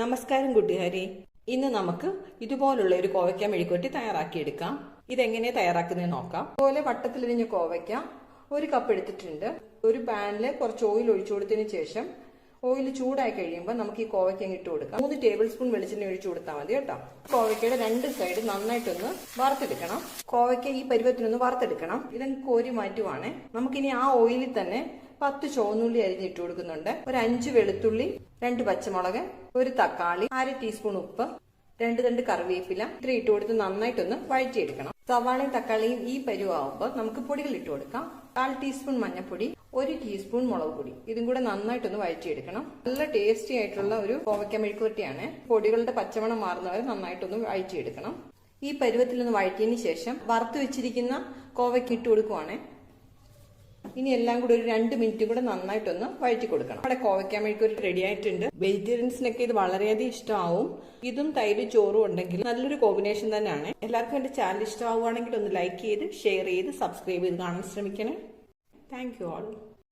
നമസ്കാരം കൂട്ടുകാരി. ഇന്ന് നമുക്ക് ഇതുപോലുള്ള ഒരു കോവയ്ക്ക മെഴുക്കുവരട്ടി തയ്യാറാക്കിയെടുക്കാം. ഇതെങ്ങനെ തയ്യാറാക്കുന്നത് നോക്കാം. അതുപോലെ വട്ടത്തിലിരിഞ്ഞ കോവയ്ക്ക ഒരു കപ്പ് എടുത്തിട്ടുണ്ട്. ഒരു പാനിൽ കുറച്ച് ഓയിൽ ഒഴിച്ചു കൊടുത്തതിന് ശേഷം ഓയിൽ ചൂടായി കഴിയുമ്പോൾ നമുക്ക് ഈ കോവയ്ക്ക ഇട്ട് കൊടുക്കാം. മൂന്ന് ടേബിൾ സ്പൂൺ വെളിച്ചെണ്ണ ഒഴിച്ചു കൊടുത്താൽ മതി കേട്ടോ. കോവയ്ക്കയുടെ രണ്ട് സൈഡ് നന്നായിട്ടൊന്ന് വറുത്തെടുക്കണം. കോവയ്ക്ക ഈ പരുവത്തിനൊന്ന് വറുത്തെടുക്കണം. ഇതങ്ങ് കോരി മാറ്റുവാണേ. നമുക്കിനി ആ ഓയിലിൽ തന്നെ പത്ത് ചുവന്നുള്ളി അരിഞ്ഞിട്ട് കൊടുക്കുന്നുണ്ട്. ഒരു അഞ്ച് വെളുത്തുള്ളി രണ്ട് പച്ചമുളക് ഒരു തക്കാളി അര ടീസ്പൂൺ ഉപ്പ് രണ്ട് രണ്ട് കറിവേപ്പില ഇത്ര ഇട്ട് കൊടുത്ത് നന്നായിട്ടൊന്ന് വഴറ്റിയെടുക്കണം. സവാളയും തക്കാളിയും ഈ പരുവാകുമ്പോൾ നമുക്ക് പൊടികൾ ഇട്ട് കൊടുക്കാം. കാൽ ടീസ്പൂൺ മഞ്ഞൾപ്പൊടി ഒരു ടീസ്പൂൺ മുളക് പൊടി. ഇതും കൂടെ നന്നായിട്ടൊന്ന് വഴറ്റിയെടുക്കണം. നല്ല ടേസ്റ്റി ആയിട്ടുള്ള ഒരു കോവയ്ക്ക മെഴുക്കുവരട്ടിയാണ് പൊടികളുടെ പച്ചമണം മാറുന്നവരെ നന്നായിട്ടൊന്ന് വഴറ്റിയെടുക്കണം. ഈ പരുവത്തിൽ ഒന്ന് വഴറ്റിയതിന് ശേഷം വറുത്ത് വെച്ചിരിക്കുന്ന കോവയ്ക്ക് ഇട്ട് കൊടുക്കുവാണേ. ഇനി എല്ലാം കൂടി ഒരു രണ്ട് മിനിറ്റ് കൂടെ നന്നായിട്ടൊന്ന് വഴറ്റി കൊടുക്കണം നമ്മുടെ കോവയ്ക്കാൻ മെഴുക്ക് റെഡി ആയിട്ടുണ്ട്. വെജിറ്റേറിയൻസിനൊക്കെ ഇത് വളരെയധികം ഇഷ്ടമാവും. ഇതും തൈര് ചോറും ഉണ്ടെങ്കിൽ നല്ലൊരു കോമ്പിനേഷൻ തന്നെയാണ്. എല്ലാവർക്കും എന്റെ ചാനൽ ഇഷ്ടമാവുകയാണെങ്കിൽ ഒന്ന് ലൈക്ക് ചെയ്ത് ഷെയർ ചെയ്ത് സബ്സ്ക്രൈബ് ചെയ്ത് കാണാൻ ശ്രമിക്കണേ. Thank you all